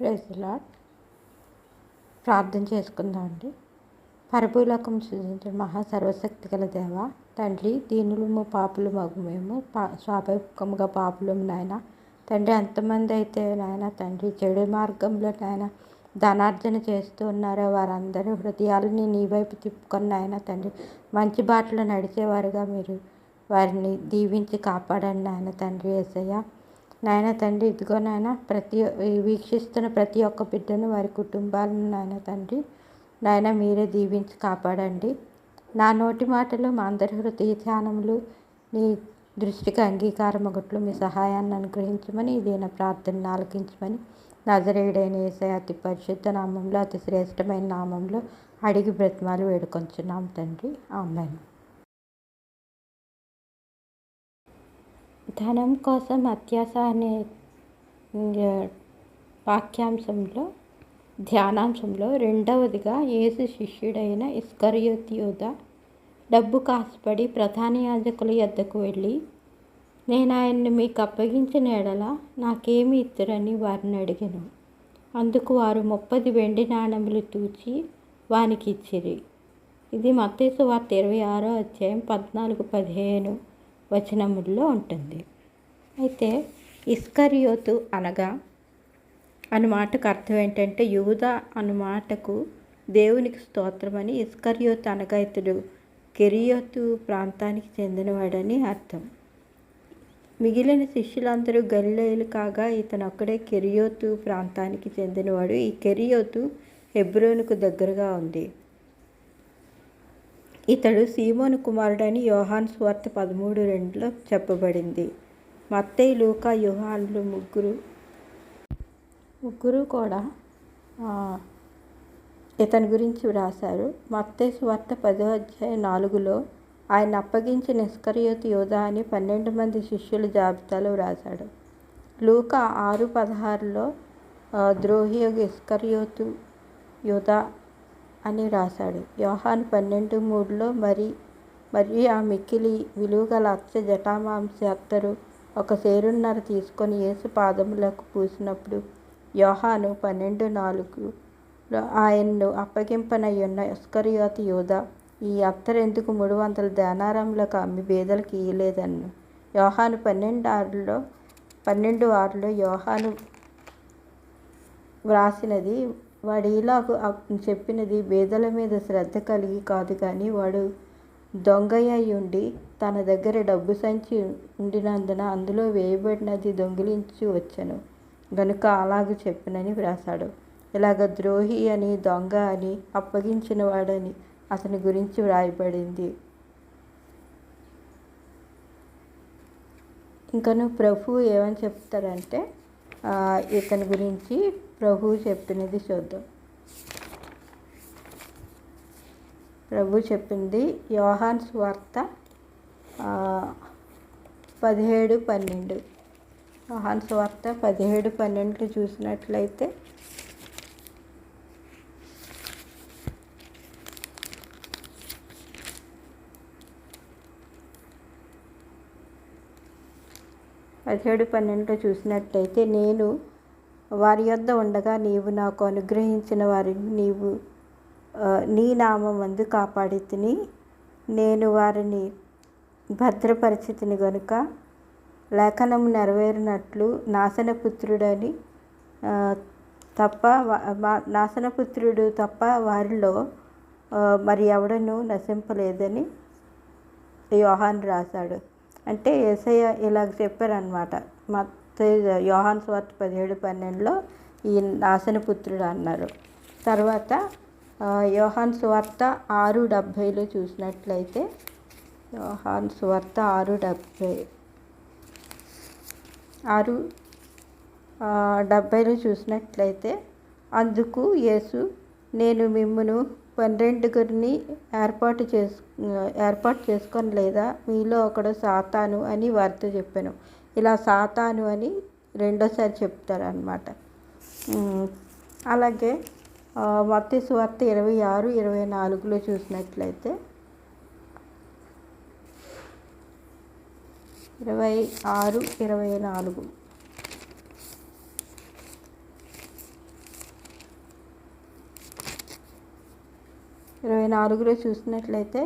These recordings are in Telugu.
ప్రేజలా ప్రార్థన చేసుకుందాం అండి. పరభూలోకం సృజించిన మహా సర్వశక్తి గల దేవ తండ్రి దీనులము పాపులు మగు మేము పా స్వాభావికముగా పాపులము నాయన. తండ్రి ఎంతమంది అయితే నాయన తండ్రి చెడు మార్గంలో నాయన ధనార్జన చేస్తూ ఉన్నారో వారందరూ హృదయాలని నీ వైపు తిప్పుకొని నాయన తండ్రి మంచి బాటలో నడిచేవారుగా మీరు వారిని దీవించి కాపాడండి నాయన తండ్రి ఏసయ్య. నాయన తండ్రి ఇదిగో నాయన ప్రతి వీక్షిస్తున్న ప్రతి ఒక్క బిడ్డను వారి కుటుంబాలను నాయన తండ్రి నాయన మీరే దీవించి కాపాడండి. నా నోటి మాటలు మా అందరి హృదయ ధ్యానములు నీ దృష్టికి అంగీకారం ఒకట్లు మీ సహాయాన్ని అనుగ్రహించమని ఇది నా ఆలకించమని నజరేయుడైన ఏసై అతి పరిశుద్ధ నామంలో అతి శ్రేష్టమైన నామంలో అడిగి బ్రతిమాలు వేడుకొంచున్నాం తండ్రి. ఆమెను. ధనం కోసం అత్యాస అనే వాక్యాంశంలో ధ్యానాంశంలో రెండవదిగా యేసు శిష్యుడైన ఇస్కరియోతి యోధ డబ్బు కాసుపడి ప్రధాన యాజకుల యొద్దకు వెళ్ళి నేను ఆయన్ని మీకు అప్పగించిన ఎడల నాకేమి ఇద్దరని వారిని అడిగాను. అందుకు వారు ముప్పది వెండి నాణములు తూచి వానికి ఇచ్చిరి ఇది మత్తేసు వార్త ఇరవై ఆరో అధ్యాయం పద్నాలుగు పదిహేను. వచనముల్లో ఉంటుంది. అయితే ఇస్కరియోతు అనగా అను మాటకు అర్థం ఏంటంటే యూద అను మాటకు దేవునికి స్తోత్రమని ఇస్కరియోతు అనగా ఇతడు కెరియోతు ప్రాంతానికి చెందినవాడని అర్థం. మిగిలిన శిష్యులందరూ గలిలేయులు కాగా ఇతను ఒక్కడే కెరియోతు ప్రాంతానికి చెందినవాడు. ఈ కెరియోతు హెబ్రోనుకు దగ్గరగా ఉంది. ఇతడు సీమోను కుమారుడని యోహాన్ స్వార్త పదమూడు రెండులో చెప్పబడింది. మత్తయి లూకా యోహాన్లు ముగ్గురు ముగ్గురు కూడా ఇతని గురించి వ్రాశారు. మత్తే స్వార్త పదో అధ్యాయం నాలుగులో ఆయన అప్పగించిన నిష్కర్యోతి యోధ అని పన్నెండు మంది శిష్యుల జాబితాలో వ్రాశాడు. లూక ఆరు పదహారులో ద్రోహి ఇస్కర్యోతు యోధ అని రాశాడు. యోహాన్ పన్నెండు మూడులో మరి మరియు ఆ మిక్కిలి విలువగల అత్త జటామాంసి అత్తరు ఒక సేరున్నర తీసుకొని యేసు పాదములకు పూసినప్పుడు యోహాను పన్నెండు నాలుగు ఆయన్ను అప్పగింపనయ్యున్న ఇస్కరియోతి యోధ ఈ అత్తరెందుకు మూడు వందల ధ్యానారంలకు అమ్మి బేదలకు ఇయ్యలేదన్ను యోహాను పన్నెండు ఆరులో పన్నెండు ఆరులో యోహాను వ్రాసినది వాడు ఇలాగ చెప్పినది బేదల మీద శ్రద్ధ కలిగి కాదు కానీ వాడు దొంగయ్య ఉండి తన దగ్గర డబ్బు సంచి ఉండినందున అందులో వేయబడినది దొంగిలించి వచ్చాను. గనుక అలాగ చెప్పినని వ్రాసాడు ఇలాగ ద్రోహి అని దొంగ అని అప్పగించిన వాడని అతని గురించి వ్రాయబడింది. ఇంకను ప్రభు ఏమని చెప్తారంటే ఇతని గురించి ప్రభు చెప్పినది చూద్దాం ప్రభు చెప్పింది యోహాన్ స్వార్త పదిహేడు పన్నెండు. యోహాన్ స్వార్త పదిహేడు పన్నెండు చూసినట్లయితే పదిహేడు పన్నెండులో చూసినట్లయితే నేను వారి యొద్ద ఉండగా నీవు నాకు అనుగ్రహించిన వారిని నీవు నీ నామందు కాపాడి తిని నేను వారిని భద్రపరిచితిని గనుక లేఖనం నెరవేరినట్లు నాశనపుత్రుడని తప్ప నాశనపుత్రుడు తప్ప వారిలో మరి ఎవడను నశింపలేదని యోహాన్ రాశాడు. అంటే ఏసయ్య ఇలాగ చెప్పారనమాట మా యోహాన్ స్వార్త పదిహేడు పన్నెండులో ఈ నాశనపుత్రుడు అన్నారు. తర్వాత యోహాన్ స్వార్త ఆరు డెబ్భైలో చూసినట్లయితే యోహాన్ స్వార్త ఆరు డెబ్భై ఆరు డెబ్భైలో చూసినట్లయితే అందుకు యేసు నేను మిమ్మను పన్నెండుగురిని ఏర్పాటు చేసు ఏర్పాటు చేసుకొని లేదా? మీలో ఒకడు సాతాను అని వారితో చెప్పాను. ఇలా సాతాను అని రెండోసారి చెప్తారనమాట అలాగే మత్తి సువార్త ఇరవై ఆరు ఇరవై నాలుగులో చూసినట్లయితే ఇరవై ఆరు ఇరవై నాలుగు. ఇరవై నాలుగులో చూసినట్లయితే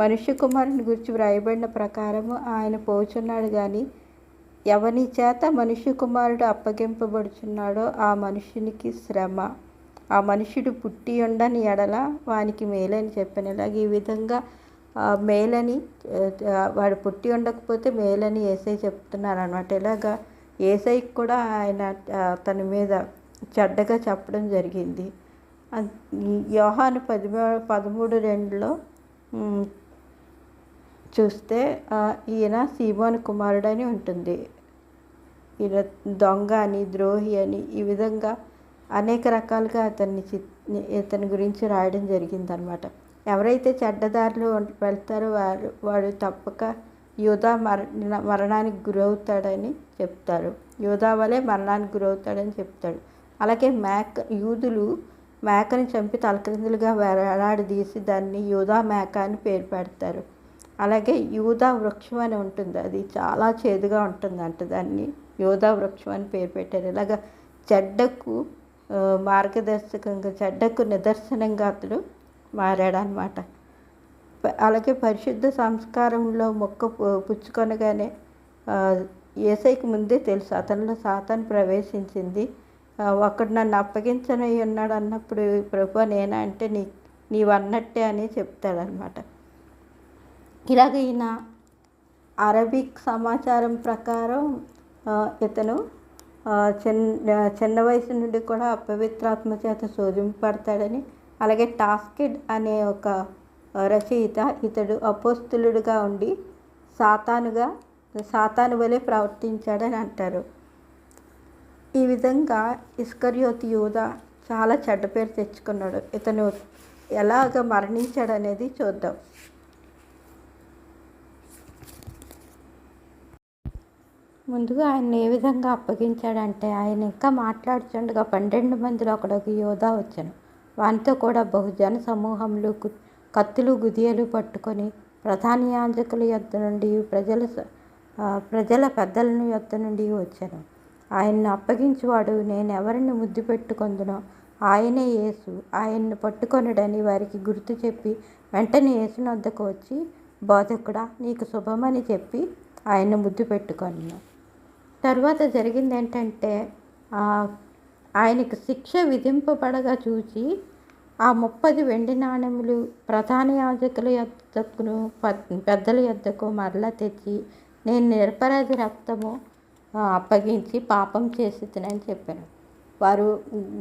మనుష్య కుమారుని గురించి వ్రాయబడిన ప్రకారము ఆయన పోచున్నాడు కానీ ఎవని చేత మనుష్య కుమారుడు అప్పగింపబడుచున్నాడో ఆ మనుషునికి శ్రమ. ఆ మనుషుడు పుట్టి ఉండని ఎడల వానికి మేలని చెప్పాను. ఇలాగ ఈ విధంగా మేలని వాడు పుట్టి ఉండకపోతే మేలని ఏసై చెప్తున్నారు అనమాట ఇలాగా ఏసైకి కూడా ఆయన తన మీద చెడ్డగా చెప్పడం జరిగింది. యోహాను పదిమూ పదమూడు రెండులో చూస్తే ఈయన సీమోని కుమారుడని ఉంటుంది. ఈయన దొంగ అని ద్రోహి అని ఈ విధంగా అనేక రకాలుగా అతన్ని ఇతని గురించి రాయడం జరిగిందనమాట ఎవరైతే చెడ్డదారులు వెళ్తారో వారు వాడు తప్పక యోధా మర మరణానికి గురవుతాడని చెప్తారు. యోధా వలె మరణానికి గురవుతాడని చెప్తాడు. అలాగే మేక యూదులు మేకని చంపి తలకిందులుగా వేలాడదీసి దాన్ని యూదా మేక అని పేరు పెడతారు. అలాగే యూదా వృక్షం అని ఉంటుంది. అది చాలా చేదుగా ఉంటుంది అంట దాన్ని. యోధా వృక్షం అని పేరు పెట్టారు. ఇలాగ చెడ్డకు మార్గదర్శకంగా చెడ్డకు నిదర్శనంగా అతడు మారాడనమాట అలాగే పరిశుద్ధ సంస్కారంలో మొక్క పుచ్చుకొనగానే ఏసైకి ముందే తెలుసు అతనిలో సాతాను ప్రవేశించింది. ఒకడు నన్ను అప్పగించనై ఉన్నాడు అన్నప్పుడు ప్రభు నేనా అంటే నీ నీవు అన్నట్టే అని చెప్తాడనమాట ఇలాగైన అరబిక్ సమాచారం ప్రకారం ఇతను చిన్న చిన్న వయసు నుండి కూడా అపవిత్రాత్మ చేత శోధింపబడతాడని అలాగే టాస్కిడ్ అనే ఒక రచయిత ఇతడు అపోస్తులుడుగా ఉండి సాతానుగా సాతాను వలె ప్రవర్తించాడని అంటారు. ఈ విధంగా ఇస్కర్యోతి యూద చాలా చెడ్డ పేరు తెచ్చుకున్నాడు. ఇతను ఎలాగ మరణించాడనేది చూద్దాం. ముందుగా ఆయన ఏ విధంగా అప్పగించాడంటే ఆయన ఇంకా మాట్లాడుచుండగా పన్నెండు మందిలో ఒకడొక యోధా వచ్చాను. వానితో కూడా బహుజన సమూహంలో కత్తులు గుదియలు పట్టుకొని ప్రధాన యాంజకుల యొద్ద నుండి ప్రజల ప్రజల పెద్దలను యొద్ద నుండి వచ్చాను. ఆయన్ను అప్పగించువాడు నేను ఎవరిని ముద్దు పెట్టుకొందునో ఆయనే యేసు. ఆయన్ను పట్టుకొనుడని వారికి గుర్తు చెప్పి వెంటనే యేసుని వద్దకు వచ్చి బోధకుడా నీకు శుభమని చెప్పి ఆయన్ను ముద్దు పెట్టుకొని తర్వాత జరిగింది ఏంటంటే ఆయనకు శిక్ష విధింపబడగా చూసి ఆ ముప్పది వెండి నాణెములు ప్రధాన యాజకుల యొద్దకును పెద్దల యొద్దకు మరలా తెచ్చి నేను నిరపరాధి రక్తము అప్పగించి పాపం చేసినని చెప్పాను. వారు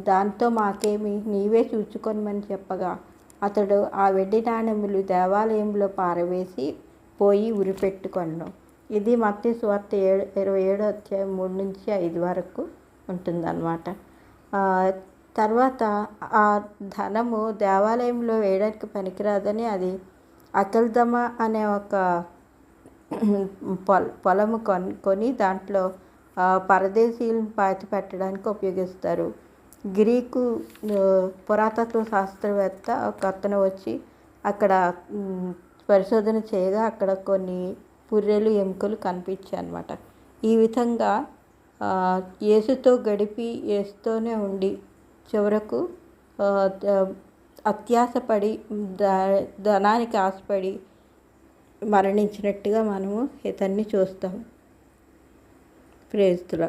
దాంతో మాకేమి నీవే చూచుకొనమని చెప్పగా అతడు ఆ వెండి నాణెములు దేవాలయంలో పారవేసి పోయి ఉరిపెట్టుకొను ఇది మత్తి సువార్త ఏడు ఇరవై ఏడో అధ్యాయం మూడు నుంచి ఐదు వరకు ఉంటుందన్నమాట. తర్వాత ఆ ధనము దేవాలయంలో వేయడానికి పనికిరాదని అది అకల్దమ అనే ఒక పొల పొలము కొని కొని దాంట్లో పరదేశీయులను పాతి పెట్టడానికి ఉపయోగిస్తారు. గ్రీకు పురాతత్వ శాస్త్రవేత్త ఒక అతను వచ్చి అక్కడ పరిశోధన చేయగా అక్కడ కొన్ని పుర్రెలు ఎముకలు కనిపించాయి అన్నమాట ఈ విధంగా యేసుతో గడిపి యేసుతోనే ఉండి చివరకు అత్యాసపడి ధనానికి ఆశపడి మరణించినట్టుగా మనము ఇతన్ని చూస్తాం. ప్రేస్తుల